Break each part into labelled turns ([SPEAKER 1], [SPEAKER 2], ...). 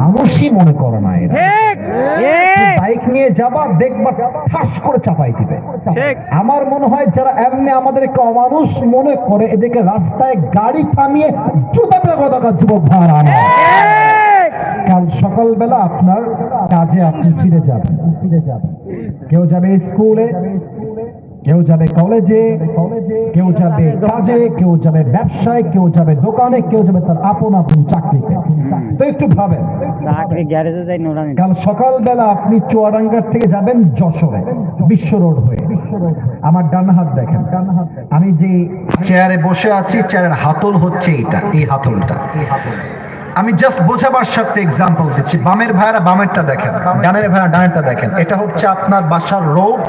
[SPEAKER 1] মানুষই মনে করে না এরা। বাইক নিয়ে যাবা দেখবা ঠাস করে চাপাই দিবে। আমার মনে হয় যারা এমনি আমাদেরকে অমানুষ মনে করে এদেরকে রাস্তায় গাড়ি থামিয়ে জুতা দরকার যুবক ভাড়া কাল সকালবেলা আপনার কাজে আপনি ফিরে যাবেন। ফিরে যাবেন। কেউ যাবে স্কুলে? কেউ যাবে কলেজে কেউ যাবে কাজে কেউ যাবে ব্যবসায় কেউ যাবে দোকানে কেউ যাবে তার আপন আপন চাকরিতে। তো একটু ভাবেন।
[SPEAKER 2] যাই
[SPEAKER 1] কাল সকালবেলা আপনি চুয়াডাঙ্গার থেকে যাবেন যশোরে বিশ্ব রোড হয়ে। আমার ডান হাত দেখেন। আমি যে চেয়ারে বসে আছি চেয়ারের হাতল হচ্ছে এইটা এই হাতলটা। আমি জাস্ট বোঝাবার সাথে এক্সাম্পল দিচ্ছি। বামের ভাইরা বামেরটা দেখেন, ডানের ভাইরা ডানেরটা দেখেন। এটা হচ্ছে আপনার বাসার রোড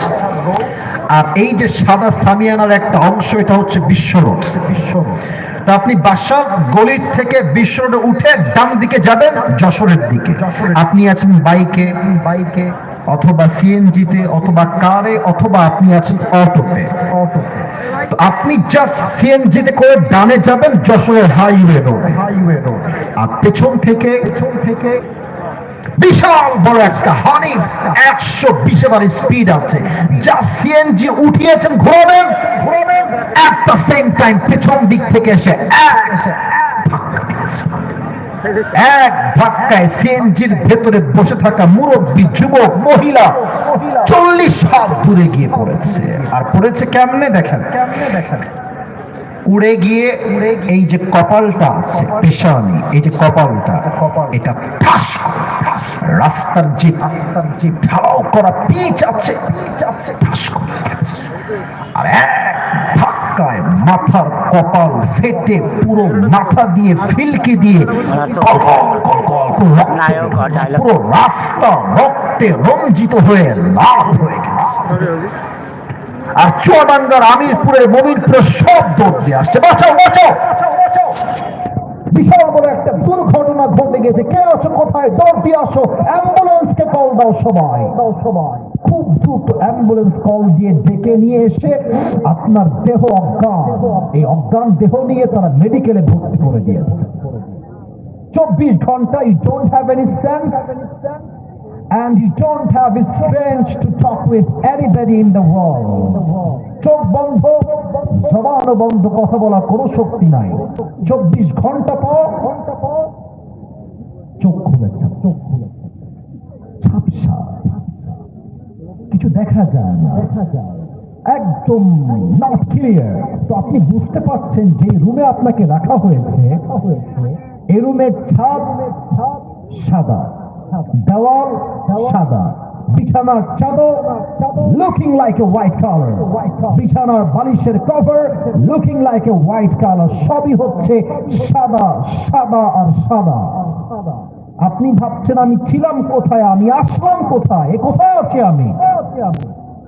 [SPEAKER 1] আর এই যে সাদা সামিয়ানার একটা অংশ, এটা হচ্ছে বিশ্ব রোড বিশ্ব তো আপনি বাসার গলির থেকে বিশ্ব রোডে উঠে ডান দিকে যাবেন, যশোরের দিকে। আপনি আছেন বাইকে বাইকে। অথবা সিএনজিতে অথবা কারে, অথবা আপনি আছেন অটোতে। অটোতে তো আপনি জাস্ট সিএনজিতে করে ডানে যাবেন যশোরের হাইওয়ে রোড। হাইওয়ে রোড আর পেছন থেকে পেছন থেকে বিশাল বড় একটা হানিফ একশো বিশ হাজার স্পিড আছে। যা সিএনজি উঠিয়েছেন ঘোরাবেন দ্য সেম টাইম পেছন দিক থেকে এসে এক এক ধাক্কায় সিএনজির ভেতরে বসে থাকা মুরব্বী যুবক, মহিলা চল্লিশ হাত দূরে গিয়ে পড়েছে। আর পড়েছে কেমনে দেখেন? উড়ে গিয়ে এই যে কপালটা আছে, পেশানি, এই যে কপালটা, এটা ঠাস রাস্তার যে ঢালাও করা পিচ আছে ঠাস করে গেছে আর এক ধাক্কায় মাথার কপাল ফেটে পুরো মাথা দিয়ে ফিলকি দিয়ে। পুরো রাস্তা রক্তে রঞ্জিত হয়ে লাল হয়ে গেছে। আর চুয়াডাঙ্গার আমিরপুরের মমিনপুরের সব দৌড় দিয়ে আসছে। বাঁচাও বাঁচাও! বিশাল বড় একটা দুর্ঘটনা ঘটে গেছে। কে আছো কোথায়? দৌড় দিয়ে আসো। অ্যাম্বুলেন্সকে কল দাও সবাই দাও সবাই। অ্যাম্বুলেন্স কল দিয়ে ডেকে নিয়ে এসে আপনার দেহ অজ্ঞান। এই অজ্ঞান দেহ নিয়ে তারা মেডিকেলে ভর্তি করে দিয়েছে। চব্বিশ ঘণ্টা you don't have any sense and you don't have strength to talk with anybody in the world. চোখ বন্ধ, জবান বন্ধ, কথা বলার কোনো শক্তি নাই। চব্বিশ ঘণ্টা পর চোখ খুলেছে। কিছু দেখা যায় না। দেখা যায় একদম নট ক্লিয়ার তো আপনি বুঝতে পারছেন যে রুমে আপনাকে রাখা হয়েছে, এই রুমের ছাদ সাদা, দেওয়াল সাদা, বিছানার চাদর looking like a white colour বিছানার বালিশের cover looking like a white colour সবই হচ্ছে সাদা সাদা আর সাদা সাদা। আপনি ভাবছেন আমি ছিলাম কোথায়? আমি আসলাম কোথায়? এ কোথায় আছি আমি?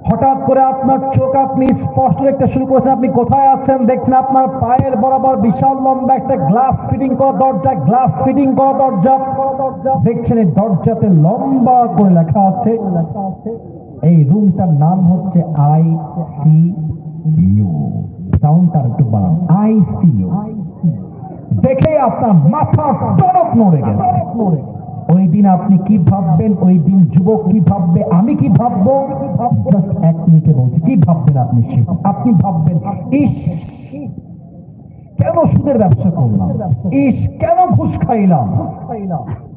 [SPEAKER 1] হঠাৎ করে আপনার চোখ আপনি স্পষ্ট দেখতে শুরু করেছেন, আপনি কোথায় আছেন? দেখছেন আপনার পায়ের বরাবর বিশাল লম্বা একটা গ্লাস ফিটিং করা দরজা গ্লাস ফিটিং করা দরজা। দেখছেন এই দরজাতে লম্বা করে লেখা আছে লেখা আছে এই রুমটার নাম হচ্ছে আই সি ইউ। সাউন্ডটা একটু বাড়ান আই সি ইউ। দেখে আপনার মাথা টনক নড়ে গেছে ওই দিন আপনি কি ভাববেন? ওই দিন যুবক কি ভাববে? আমি কি ভাববো? এক মিনিটে বলছি, কি ভাববেন আপনি সে? আপনি ভাববেন, ইস, কেন সুদের ব্যবসা করলাম? ইস, কেন ঘুষ খাইলাম?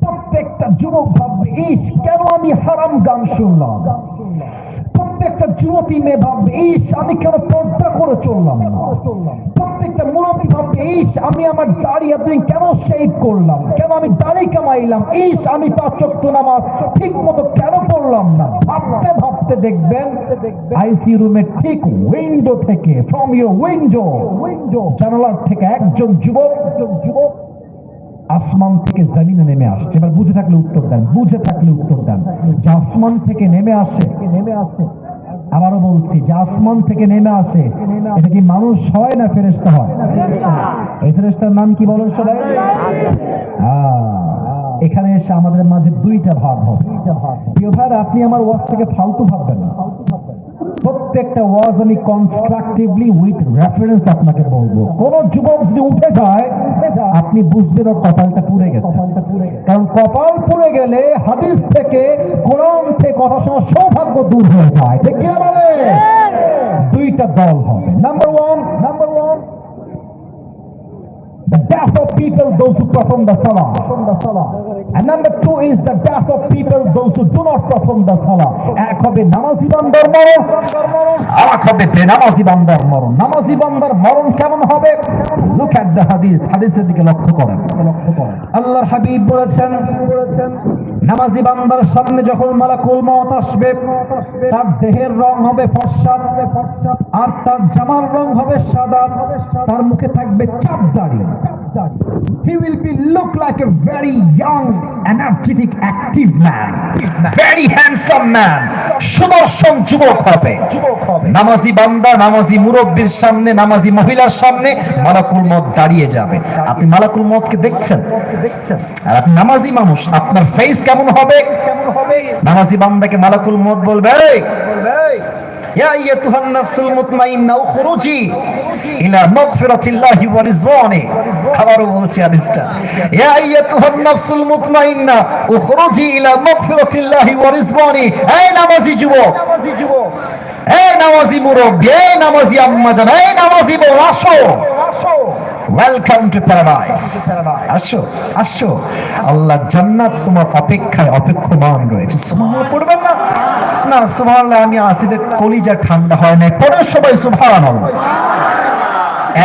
[SPEAKER 1] প্রত্যেকটা যুবক ভাববে, ইস, কেন আমি হারাম গান শুনলাম? প্রত্যেকটা যুবতী মেয়ে ভাববে, ইস, আমি কেন পর্দা করে চললাম না? প্রত্যেকটা মুরব্বী ইস, আমি আমার দাড়ি এতদিন কেন শেভ করলাম? কেন আমি দাড়ি কামাইলাম? ইস, আমি নামাজ ঠিক মতো কেন পড়লাম না? ভাবতে ভাবতে দেখবেন আইসি ঠিক উইন্ডো থেকে ফ্রম ইউর উইন্ডো উইন্ডো জানালার থেকে একজন যুবক যুবক আসমান থেকে জমিনে নেমে আসছে। এবার বুঝে থাকলে উত্তর দেন, বুঝে থাকলে উত্তর দেন। যে আসমান থেকে নেমে আসে নেমে আসে আবারও বলছি, যে আসমান থেকে নেমে আসে, এটা কি মানুষ হয় না ফেরেস্তা হয়? এই ফেরেস্তার নাম কি বলো সবাই? এখানে এসে আমাদের মাঝে দুইটা ভাব হবে। প্রিয় ভাই, আপনি আমার ওয়াজ থেকে ফালতু ভাববেন না। প্রত্যেকটা ওয়াজ আমি কনস্ট্রাকটিভলি উইথ রেফারেন্স আপনাকে বলব। কোন যুবক যদি উঠে যায় আপনি বুঝবেন ওর কপালটা পুড়ে গেছে। কারণ কপাল পুড়ে গেলে হাদিস থেকে কোরআন থেকে কথা শোনার সৌভাগ্য দূর হয়ে যায়। ঠিক কিনা বলে দুইটা দল হবে। Number one number death of people, those who perform the salah. And number two is the death of people, those who do not perform the salah. এক হবে নামাজি বান্দার মরণ আর এক বেনামাজি বান্দার মরণ নামাজি বান্দার মরণ কেমন হবে লুক এট দ্য হাদিস হাদিসের দিকে লক্ষ্য করেন আল্লাহর হাবিব বলেছেন নামাজি বান্দার সামনে যখন মালাকুল মত আসবে তার দেহের রং হবে ফর্সা আর তার জামার রং হবে সাদা তার মুখে থাকবে চাপ দাড়ি He will be look like a very young, energetic, active man. Very handsome man. সুদর্শন যুবক হবে। নামাজি বান্দা নামাজি মুরব্বীর সামনে নামাজি মহিলার সামনে মালাকুল মত দাঁড়িয়ে যাবে। আপনি মালাকুল মতকে দেখছেন? আর আপনি নামাজি মানুষ আপনার ফেস কেমন হবে? নামাজি বান্দাকে মালাকুল মত বলবে ইয়া আইয়াতুহান নাফসুল মুতমাইন্না উখরুজি ইলা মাগফিরাতিল্লাহি ওয়া রিজওয়ানি। আবারও বলছি হাদিসটা। ইয়া আইয়াতুহান নাফসুল মুতমাইন্না, উখরুজি ইলা মাগফিরাতিল্লাহি ওয়া রিজওয়ানি। এই আম্মা জান, এই নামাজি ওয়েলকাম টু প্যারাডাইস আসো আসো। আল্লাহ জান্নাত তোমার অপেক্ষায় অপেক্ষমান রয়েছে। পড়বেন না? না সুবহানাল্লাহ আমি আসিফের কলিজা ঠান্ডা হয় না পড়ে সবাই সুবহানাল্লাহ।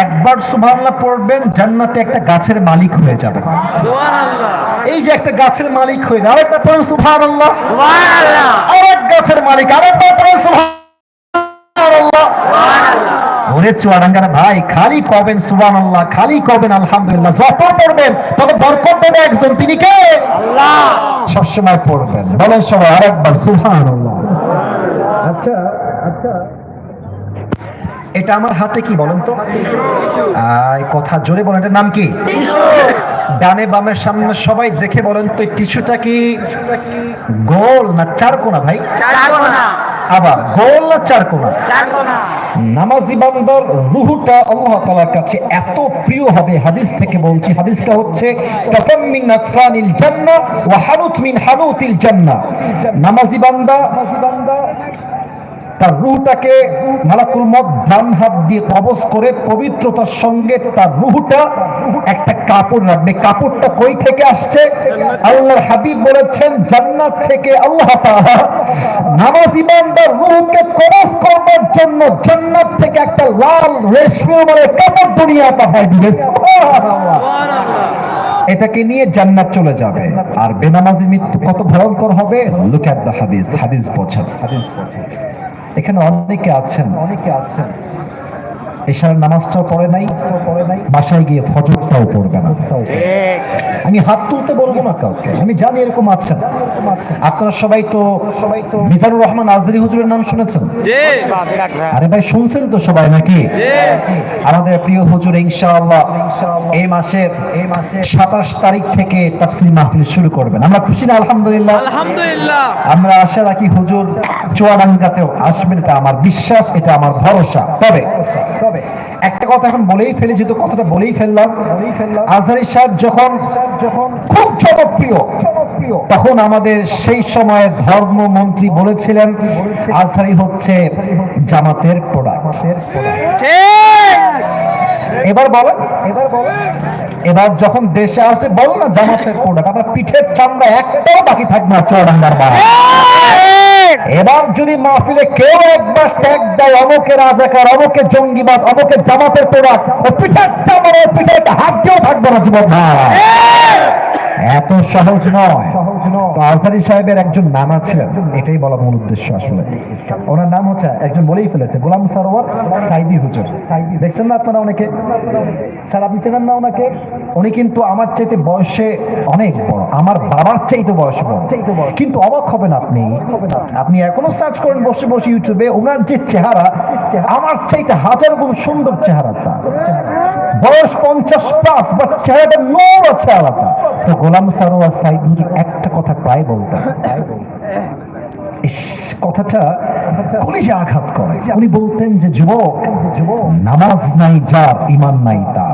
[SPEAKER 1] একবার সুবহানাল্লাহ পড়বেন জান্নাতে একটা গাছের মালিক হয়ে যাবে এই যে একটা গাছের মালিক হয়ে যাবে আরেকটা পড়েন সুবহানাল্লাহ। আরেক গাছের মালিক। আরেকবার পড়েন সুবহানাল্লাহ। ওরে চুয়াডাঙ্গার ভাই খালি কবেন সুবান আল্লাহ খালি কবেন আলহামদুলিল্লাহ। যত পড়বেন তত বরকত দেবে একজন। তিনি কে? সবসময় পড়বেন। বলেন সবাই আরেকবার সুবহান আল্লাহ আচ্ছা আচ্ছা। এটা আমার হাতে কি বলেন তো? কথা জোরে বলেন এটার নাম কি? ডানে বামের সামনে সবাই দেখে বলেন তো টিস্যুটা কি গোল না চারকোনা ভাই? আবার গোল না চারকোনা? নামাজি বান্দার রুহুটা আল্লাহ তাআলার কাছে এত প্রিয় হবে হাদিস থেকে বলছি হাদিসটা হচ্ছে কাফাম মিন আকফানিল জান্নাহ ওয়া হানুত মিন হানুতিল জান্নাহ। নামাজি বান্দা তার রুহটাকে মালাকুল মত ডান হাত দিয়ে কবজ করে পবিত্রতার সঙ্গে তার রুহটা একটা কাপড় রাখবে কাপড়টা কই থেকে আসছে? আল্লাহর হাবিব বলেছেন, জান্নাত থেকে আল্লাহ নামাজি বান্দার রুহকে কবজ করবার জন্য জান্নাত থেকে একটা লাল রেশমি মানে কাপড় দুনিয়া পাঠায় দিবে। এটাকে নিয়ে জান্নাত চলে যাবে। আর বেনামাজি মৃত্যু কত ভয়ঙ্কর হবে? লুক এট দ্য হাদিস হাদিস বোঝেন হাদিস বোঝেন এখানে অনেকে আছেন। অনেকে আছেন। এশার নামাজটাও পড়ে নাই পড়ে নাই বাসায় গিয়ে ফজরটাও পড়বে না। আমি হাত তুলতে বলব না কাউকে আমি জানি এরকম আছেন। আপনারা সবাই তো সবাই তো মিজানুর রহমান আজরি হুজুরের নাম শুনেছেন? আরে ভাই শুনছেন তো সবাই নাকি? আমাদের প্রিয় হুজুর ইনশাআল্লাহ এই মাসের এই মাসের সাতাশ তারিখ থেকে তাফসির মাহফিল শুরু করবেন। আমরা খুশি না? আলহামদুলিল্লাহ।
[SPEAKER 2] আলহামদুলিল্লাহ।
[SPEAKER 1] আমরা আশা রাখি হুজুর চুয়াডাঙ্গাতেও আসবেন এটা আমার বিশ্বাস এটা আমার ভরসা। তবে একটা কথা এখন বলেই ফেলেছি তো কথাটা বলেই ফেললাম। আজহারি সাহেব যখন যখন খুব জনপ্রিয় তখন আমাদের সেই সময় ধর্মমন্ত্রী বলেছিলেন আজহারি হচ্ছে জামাতের প্রোডাক্ট এবার বলেন এবার বলেন। এবার যখন দেশে আসে বল না জামাতের প্রোডাক্ট আপনার পিঠের চামড়া একটাও বাকি থাকবে না চৌডাঙ্গার বা এবার যদি মাহফিলে কেউ একবার ট্যাগ দেয়, অমুকে রাজাকার, অমুকে জঙ্গিবাদ, অমুকে জামাতের প্রোডাক্ট ও পিঠের চামড়া পিঠের দিয়েও থাকবে না জীবন ভাই। এত সহজ নয়। আজহারি সাহেবের একজন নাম আছে, এটাই বলা মূল উদ্দেশ্য আসলে। ওনার নাম হচ্ছে, একজন বলেই ফেলেছে, গোলাম সরোয়ার সাইদি হুজুর। দেখছেন না আপনারা অনেকে? স্যার, আপনি চেনেন না ওনাকে? উনি কিন্তু আমার চাইতে বয়সে অনেক বড়, আমার বাবার চাইতে বয়সে বড়। কিন্তু অবাক হবেন আপনি আপনি এখনও সার্চ করেন বসে বসে ইউটিউবে ওনার যে চেহারা, আমার চাইতে হাজার গুণ সুন্দর চেহারা তার বয়স পঞ্চাশ প্লাস বা চেহারাটা নোর আছে আলাদা। তো গোলাম সারোয়ার সাইদ হুজুর একটা কথা প্রায় বলতেন। কথাটা আঘাত করে উনি বলতেন যে, যুবক, নামাজ নাই যার ইমান নাই তার।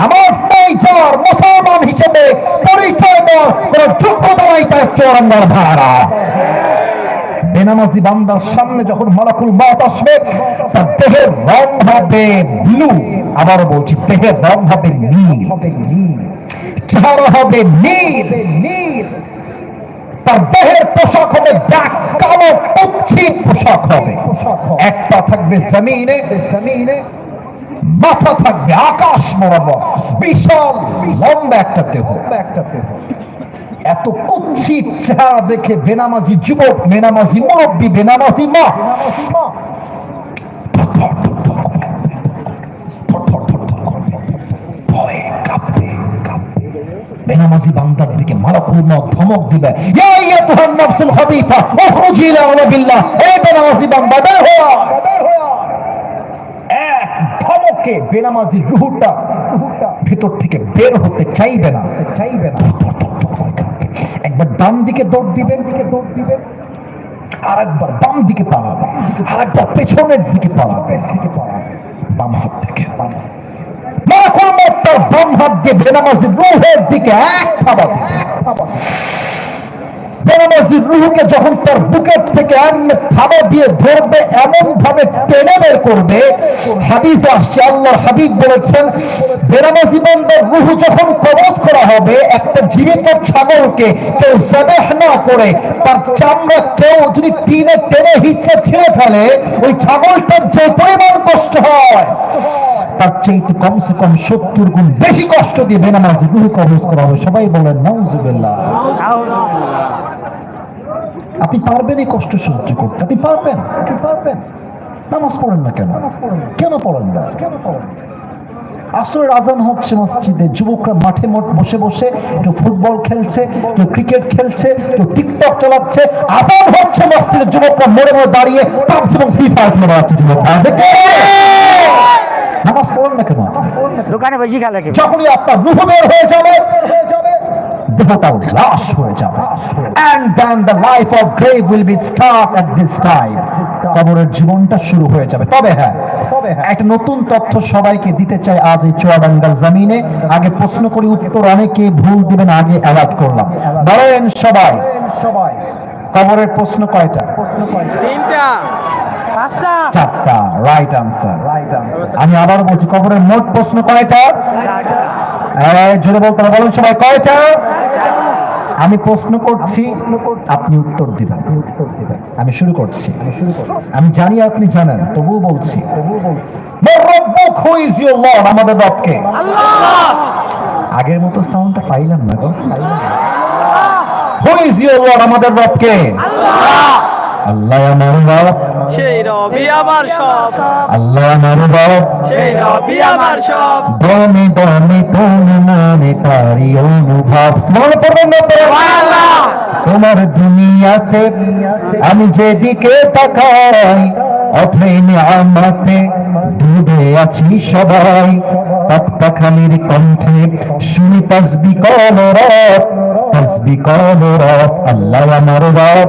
[SPEAKER 1] নামাজ নেই যার, মুসলমান হিসেবে পরিচয় দেওয়ার কোন যোগ্যতা নাই তার ভাড়া বেনামাজি বান্দার সামনে যখন মালাকুল মাত আসবে, তার দেহের রং হবে ব্লু, আবার বলছি দেহের রং হবে নীল। চেহারা হবে নীল। নীল তার দেহের পোশাক হবে ব্যাক কালো, কুচ্ছিত পোশাক হবে। একটা থাকবে জমিনে জমিনে মাথা থাকবে আকাশ বরাবর, বিশাল, লম্বা একটা দেহ একটা দেহ। এত কুচ্ছিত চেহারা দেখে বেনামাজি যুবক, বেনামাজি মুরব্বী, বেনামাজি মা। বেনামাজি বান্দার দিকে ধমক দিবে। ইয়া আইয়াতুহান নাফসুল খাবিথা উখরুজি ইলা রাব্বিল্লাহ এ বেনামাজি বান্দা, বের এক ধমকে বেনামাজি রুহুটা ভিতর থেকে বের হতে চাইবে না। চাইবে না। ডান দিকে দৌড় দিবেন, দিকে দৌড় দিবেন। আর একবার বাম দিকে পালাবে আর একবার পেছনের দিকে পালাবে বাম হাত থেকে, বাম হাত দিয়ে বেনামাজি রুহের দিকে এক থাবা দিবে। বেনামাজি রুহকে যখন তার বুকের থেকে এমনি দিয়ে ধরবে এমন ভাবে টেনে বের করবে, হাদিস আসছে, আল্লাহর হাবিব বলেছেন বেনামাজি বান্দার রুহ যখন কবজ করা হবে, একটা জীবিত ছাগলকে কেউ জবেহ না করে, তার চামড়া কেউ যদি টিনে টেনে হিচ্ছে ছিঁড়ে ফেলে, ওই ছাগলটার যে পরিমাণ কষ্ট হয়, তার চাইতে কমসে কম সত্তর গুণ বেশি কষ্ট দিয়ে বেনামাজি রুহ কবজ করা হবে সবাই বলেন নাউজুবিল্লাহ আপনি পারবেন এই কষ্ট সহ্য করতে। আপনি পারবেন আপনি পারবেন। নামাজ পড়েন না কেন? কেন পড়েন না? কেন পড়েন আসরের আজান হচ্ছে মসজিদে যুবকরা মাঠে মোট বসে বসে কেউ ফুটবল খেলছে কেউ ক্রিকেট খেলছে কেউ টিকটক চালাচ্ছে। আজান হচ্ছে মসজিদে যুবকরা মরে মরে দাঁড়িয়ে পাবজি এবং ফ্রি ফায়ার খেলে বেড়াচ্ছে যুবক নামাজ পড়েন না কেন?
[SPEAKER 3] দোকানে বেশি খেলে
[SPEAKER 1] যখনই আপনার রুহ বের হয়ে যাবে দেহটা লাশ হয়ে যাবে। And then the life of grave will be start at this time কবরের জীবনটা শুরু হয়ে যাবে। তবে হ্যাঁ একটা নতুন তথ্য সবাইকে দিতে চাই আজ এই চুয়াডাঙ্গার জমিনে। আগে প্রশ্ন করি উত্তর অনেকে ভুল দিবেন আগে অ্যালার্ট করলাম। বলেন সবাই। সবাই কবরের প্রশ্ন কয়টা?
[SPEAKER 2] তিনটা।
[SPEAKER 1] চারটা। রাইট আনসার আমি আবার বলছি কবরের মোট প্রশ্ন কয়টা?
[SPEAKER 3] চারটা।
[SPEAKER 1] জোরে বলতে বলুন সবাই, কয়টা? আমি প্রশ্ন করছি, আপনি উত্তর দিবেন। আমি শুরু করছি। আমি জানি আপনি জানেন, তবুও বলছি। আমাদের রবকে। আগের মতো সাউন্ডটা পাইলাম না গো। হু ইজ ইউর লর্ড আমাদের রবকে। আল্লাহ আমার রব
[SPEAKER 2] সেই রবি আমার সব।
[SPEAKER 1] আল্লাহ আমার রব
[SPEAKER 2] সেই রবি আমার সব।
[SPEAKER 1] দমে দমে তুমি মানে তারি অনুভব। স্মরণ করবেন না? তোমার দুনিয়াতে আমি যেদিকে তাকাই অথই আমাতে ডুবে আছি সবাই। পাখালির কণ্ঠে শুনি তসবি কল রব তসবি কল রব। আল্লাহ আমার রব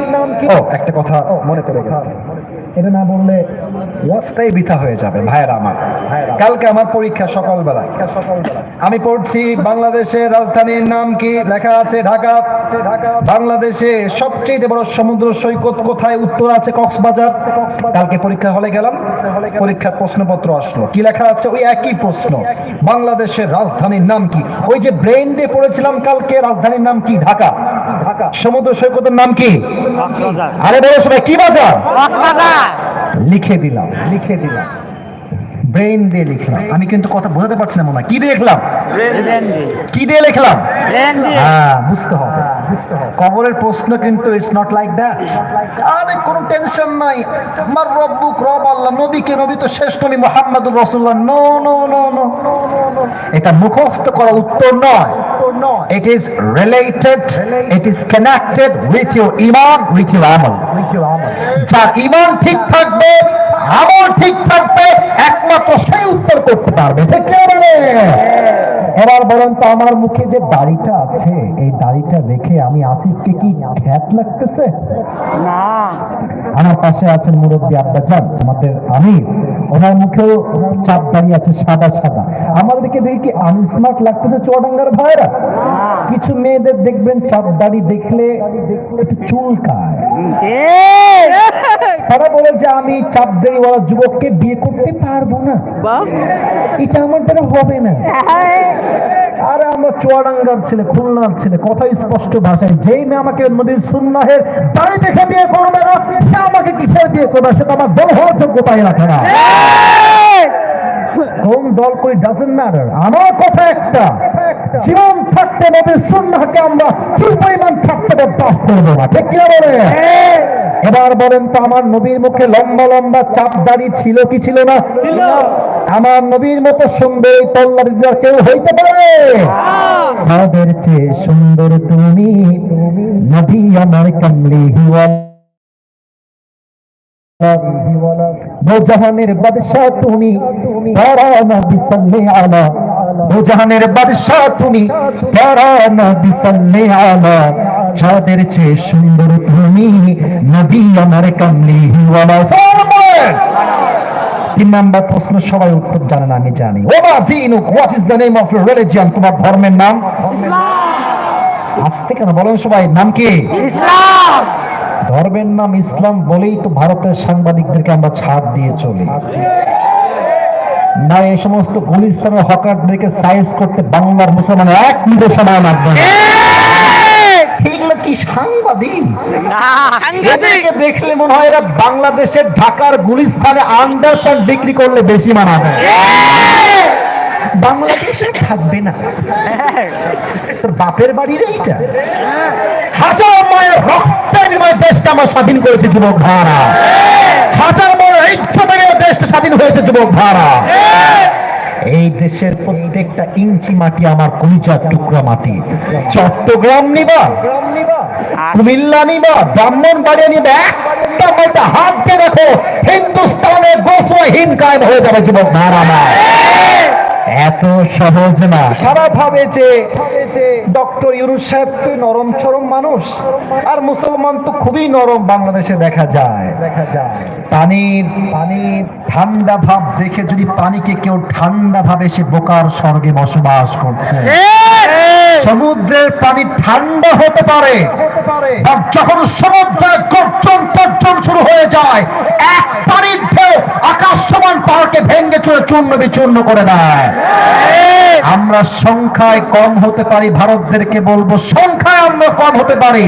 [SPEAKER 1] একটা কথা মনে পড়ে গেছে। এটা না বললে ওয়াজটাই বৃথা হয়ে যাবে, ভাইয়েরা আমার। কালকে আমার পরীক্ষা সকালবেলা আমি পড়ছি বাংলাদেশের রাজধানীর নাম কি? লেখা আছে ঢাকা। বাংলাদেশে সবচেয়ে বড় সমুদ্র সৈকত কোথায়? উত্তর আছে কক্সবাজার। কালকে পরীক্ষা হলে গেলাম। পরীক্ষার প্রশ্নপত্র আসলো। কি লেখা আছে? ওই একই প্রশ্ন। বাংলাদেশের রাজধানীর নাম কি? ওই যে ব্রেন দিয়ে পড়েছিলাম কালকে, রাজধানীর নাম কি? ঢাকা। সমুদ্র সৈকতের নাম কি? আরে বলো সবাই কি বাজার? লিখে দিলাম লিখে দিলাম। ব্রেন দিয়ে লিখলাম। আমি কিন্তু কথা বোঝাতে পারছি না মনে। কি দিয়ে লিখলাম? কি দিয়ে লিখলাম? হ্যাঁ বুঝতে হবে কবরের প্রশ্ন কিন্তু ইটস নট লাইক দ্যাট আরে কোনো টেনশন নাই। আমার রব্বুক রব আল্লাহ নবীকে নবী তো শেষ নবী মোহাম্মদুর রাসূলুল্লাহ। নো নো নো নো এটা মুখস্থ করা উত্তর নয়। It is related, it is connected with your iman, with your amal. যার ইমান ঠিক থাকবে আমল ঠিক থাকবে একমাত্র সেই উত্তর করতে পারবে। ঠিক এবার বলেন তো আমার মুখে যে দাড়িটা আছে এই দাড়িটা দেখে আমি আসিফকে কি খ্যাত লাগতেছে?
[SPEAKER 3] না।
[SPEAKER 1] আমার পাশে আছেন মুরব্বী আব্বাজান আমাদের আমির। ওনার মুখেও চাপ দাঁড়িয়ে আছে সাদা সাদা। আমাদেরকে দেখে কি আনস্মার্ট লাগতেছে চুয়াডাঙ্গার ভাইরা কিছু মেয়েদের দেখবেন চাপ দাড়ি দেখলে একটু চুলকায়। তারা বলে যে আমি চাপ দাড়িওয়ালা যুবককে বিয়ে করতে পারব না। এটা আমার দ্বারা হবে না। আরে আমরা চুয়াডাঙ্গার ছেলে খুলনার ছেলে কথা স্পষ্ট ভাষায়। যেই মেয়ে আমাকে নদীর সুন্নাহের দাড়ি দেখে বিয়ে করবে না সে আমাকে কিসের বিয়ে করবে? সে তো আমার দল হওয়ার যোগ্যতাই রাখে না। কোন দল করি ডাজেন্ট ম্যাটার আমার কথা একটা জীবন থাকতে নদীর সুন্নাহকে আমরা কি পরিমাণ থাকতে বরদাস্ত করব না? ঠিক কি বলে? এবার বলেন তো আমার নবীর মুখে লম্বা লম্বা চাপ দাড়ি ছিল কি ছিল না? আমার নবীর মতো সুন্দর এই তল্লারি কেউ হইতে পারে? যাদের চেয়ে সুন্দর তুমি নবী আমার কামলি হিওয়াল। জাহানের বাদশাহ তুমি প্যারা নবী সাল্লে আলা। বাদশাহ তুমি প্যারা নবী সাল্লে আলা। যাদের চেয়ে সুন্দর তুমি। নবী আমার কামলি হিওয়ালা তিন নাম্বার প্রশ্ন সবাই উত্তর আমি জানি। ওমা দিনুক what is the name of your religion তোমার ধর্মের নাম? আসতে কেন বলেন সবাই নাম কি?
[SPEAKER 3] ইসলাম।
[SPEAKER 1] ধর্মের নাম ইসলাম বলেই তো ভারতের সাংবাদিকদেরকে আমরা ছাড় দিয়ে চলি। না এই সমস্ত গুলিস্তানের হকারদেরকে সাইজ করতে বাংলার মুসলমানের এক মিনিট সময় লাগবে না। এগুলো কি সাংবাদিক। এদেরকে দেখলে মনে হয় এরা বাংলাদেশের ঢাকার গুলিস্তানে বিক্রি করলে বেশি মানাবে। বাংলাদেশে থাকবে না। বাপের বাড়ির এইটা হাজার মায়ের রক্তের বিনিময়ে দেশটা আমার স্বাধীন করেছে যুবক ভাড়া হাজার মায়ের ইচ্ছা থেকে দেশটা স্বাধীন হয়েছে যুবক ভাড়া এই দেশের প্রত্যেকটা ইঞ্চি মাটি আমার কলিজার টুকরা মাটি। চট্টগ্রাম নিবা। কুমিল্লা নিবা, ব্রাহ্মণ বাড়িয়ে নিবা, একটা মাইটা হাত দিয়ে দেখো হিন্দুস্তানের গোসহীন কায়েম হয়ে যাবে যুবক ধারা এত সহজ না। খারাপ হবে যে ডক্টর ইউনুস সাহেব তো নরম চরম মানুষ আর মুসলমান তো খুবই নরম বাংলাদেশে দেখা যায়। দেখা যায়। পানির পানির ঠান্ডা ভাব দেখে যদি পানিকে কেউ ঠান্ডা ভাবে সে বোকার স্বর্গে বসবাস করছে। সমুদ্রের পানি ঠান্ডা হতে পারে আর যখন সমুদ্রের গর্জন তর্জন শুরু হয়ে যায় এক পানির ঢেউ আকাশ সমান পাহাড়কে ভেঙ্গে চুরে চূর্ণ বিচূর্ণ করে দেয়। আমরা সংখ্যায় কম হতে পারি ভারতদেরকে বলব, সংখ্যায় আমরা কম হতে পারি।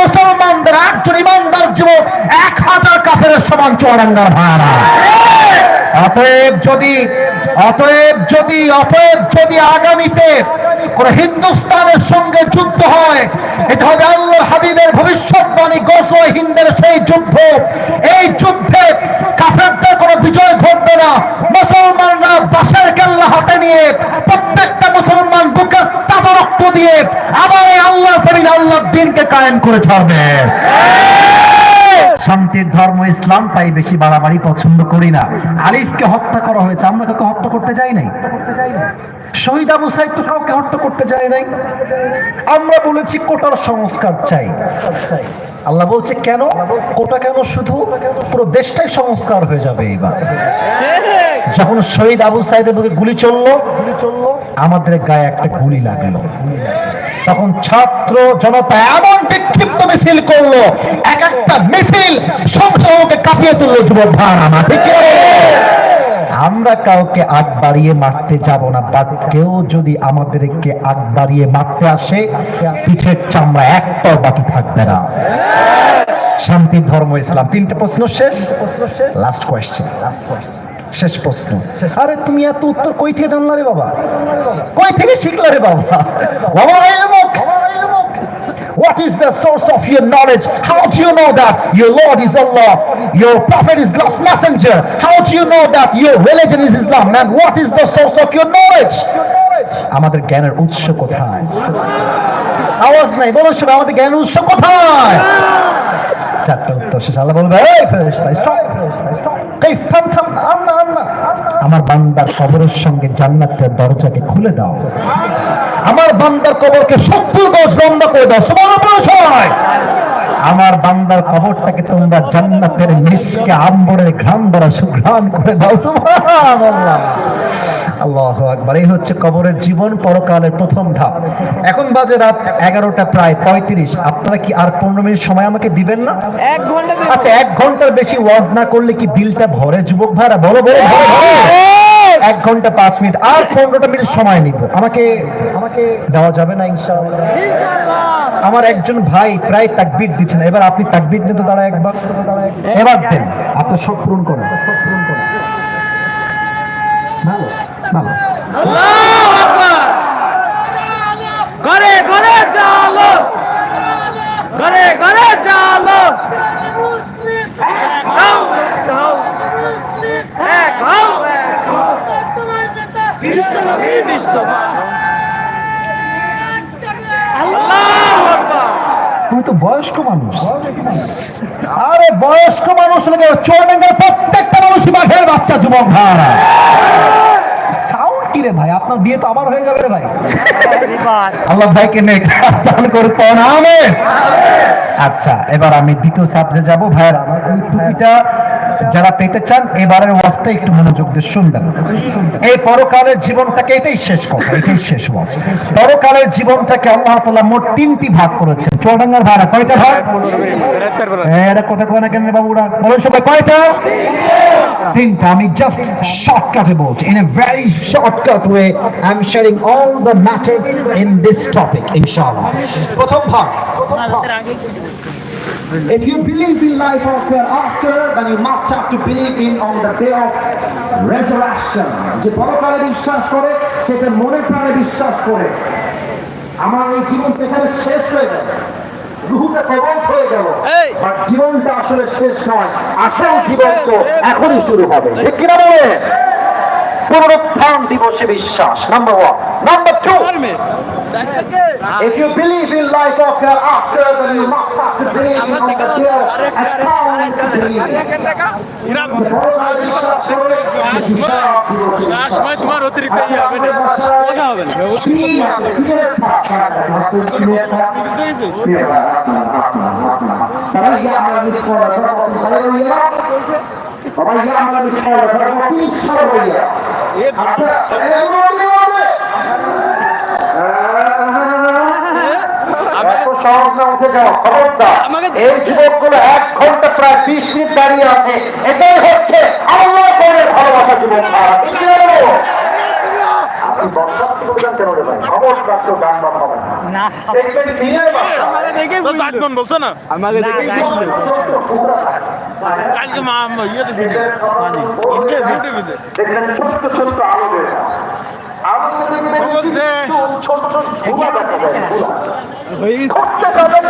[SPEAKER 1] মুসলমানদের একজন ইমানদার যুবক এক হাজার কাফের সমান চুয়াডাঙ্গার ভাড়া। অতএব যদি অতএব যদি অতএব যদি আগামীতে কোন হিন্দুস্তানের সঙ্গে যুদ্ধ হয়, এটা হবে আল্লাহর হাবিবের ভবিষ্যৎবাণী গোস হিন্দের সেই যুদ্ধ। এই যুদ্ধে কাফেরদের কোনো বিজয় ঘটবে না। মুসলমানরা বাসের কেল্লা হাতে নিয়ে প্রত্যেকটা মুসলমান বুকের রক্ত দিয়ে আবার আল্লাহ জমিন আল্লাহ দিনকে কায়েম করে ছাড়বে। শান্তির ধর্ম ইসলাম তাই বেশি বাড়াবাড়ি পছন্দ করি না। আলিফকে হত্যা করা হয়েছে, আমরা কাউকে হত্যা করতে যাই নাই। শহীদ আবু সাহেব তো কাউকে হত্যা করতে চায় নাই। আমরা বলেছি কোটার সংস্কার চাই। আল্লাহ বলছে, কেন? কোটা কেন? শুধু পুরো দেশটাই সংস্কার হয়ে যাবে এইবার। যখন শহীদ আবু সাইদের বুকে গুলি চলল, আমাদের গায়ে একটা গুলি লাগল। তখন ছাত্র জনতা এমন বিক্ষিপ্ত মিছিল করল, এক একটা মিছিল সংসদকে কাঁপিয়ে তুললো, যুবক ভাড় ঠিক? আমরা কাউকে আগ বাড়িয়ে মারতে যাব না বা কেউ যদি আমাদেরকে আগ বাড়িয়ে মারতে আসে, পিঠের চামড়া একটাও বাকি থাকবে না। শান্তির ধর্ম, ইসলাম, তিনটে প্রশ্ন শেষ? লাস্ট কোয়েশ্চেন শেষ প্রশ্ন। আরে, তুমি এত উত্তর কই থেকে জানলা রে বাবা? কই থেকে শিখলা রে বাবা? বাবা What is the source of your knowledge? How do you know that your Lord is Allah? Your Prophet is God's messenger? How do you know that your religion is Islam? Man, what is the source of your knowledge? আমাদের জ্ঞানের উৎস কোথায় আওয়াজ নাই বলো শোনো আমাদের জ্ঞানের উৎস কোথায় চারটা উত্তর শেষ আল্লাহ বলবে আমার বান্দার কবরের সঙ্গে জান্নাতের দরজাকে খুলে দাও আমার বান্দার কবরকে সত্তর গজ লম্বা করে দাও। সবাই। আমার বান্দার কবরটাকে তোমরা জান্নাতের মিসকে আম্বরের ঘ্রাণ দ্বারা সুঘ্রাণ করে দাও। আল্লাহ আকবার। এই হচ্ছে কবরের জীবন পরকালের প্রথম ধাপ। এখন বাজে রাত এগারোটা প্রায় পঁয়ত্রিশ। আপনারা কি আর পনেরো মিনিট সময় আমাকে দিবেন না?
[SPEAKER 2] এক ঘণ্টা
[SPEAKER 1] আচ্ছা এক ঘণ্টার বেশি ওয়াজ না করলে কি দিলটা ভরে? যুবক ভাইরা বলো বলো ভরে। এক ঘণ্টা পাঁচ মিনিট। আর পনেরোটা মিনিট সময় নিব। আমাকে আমাকে দেওয়া যাবে না ইনশাআল্লাহ। আমার একজন ভাই প্রায় তাকবির দিচ্ছেন এবার আপনি তাকবির নিতে দাঁড়া একবার। এবার দেন। আপনার সব পূরণ করেন। ভালো ভালো।
[SPEAKER 2] আল্লাহু আকবার। ঘরে ঘরে চালো ঘরে ঘরে চালো এক হও, এক হও, এক হও, এক হও। বিশ্বনবী বিশ্বমা আল্লাহু আকবার।
[SPEAKER 1] তুমি তো বয়স্ক মানুষ। আরে বয়স্ক মানুষ লাগে চোরডাঙ্গার প্রত্যেকটা মানুষই বাঘের বাচ্চা, যুবক ভাই সাউন্ড ভাই? আপনার বিয়ে তো হয়ে যাবে রে ভাই। আচ্ছা এবার আমি দ্বিতীয় সাবজেক্টে যাব। ভাইয়ের, আমার এই টুপিটা যারা পেতে চান, এবারের ওয়াজটা একটু মনোযোগ দিয়ে শুনবেন। এই পরকালের জীবনটাকে এটাই শেষ কথা, এটাই শেষ ওয়াজ। পরকালের জীবনটাকে আল্লাহ তাআলা মোট তিনটি ভাগ করেছেন। চুয়াডাঙ্গার ভাড়া কয়টা ভাগ? এটা কথা কয় না কেন বাবুরা? বলেন সবাই, কয়টা? তিনটা। আমি জাস্ট শর্টকাটে বলছি। In a very shortcut way I am sharing all the matters in this topic ইনশাআল্লাহ প্রথম ভাগ।
[SPEAKER 4] If you believe in life after after, then you must have to believe in on the day of resurrection. যে পরকালে বিশ্বাস করে সেটা মনে প্রাণে বিশ্বাস করে। আমার এই জীবন এখানে শেষ হয়ে গেল। রুহুটা কবল হয়ে গেল! আর জীবনটা আসলে শেষ নয় আসল জীবন তো এখনই শুরু হবে। ঠিক কিনা বলে? পুনরুত্থান দিবসে বিশ্বাস number one number two If you believe in life after after, then you must have to believe in the day of
[SPEAKER 5] সময় তোমার অতিরিক্ত ইয়ে হবে না।
[SPEAKER 2] কথা হবে না।
[SPEAKER 4] এই যুবকগুলো এক ঘণ্টা প্রায় বিশ মিনিট দাঁড়িয়ে আছে। এটাই হচ্ছে আল্লাহ করে ভালোবাসা।
[SPEAKER 2] আমাকে দেখে
[SPEAKER 5] তো না?
[SPEAKER 2] আমাকে দেখে বুঝলো
[SPEAKER 5] কালকে মা ইয়েতে ভিডিও ইন্ডিয়া ভিডিও ভিডিও
[SPEAKER 4] দেখবেন ছোট্ট ছোট্ট আলো বের ছোট ছোট দেখা যায়। করতে যাবেন,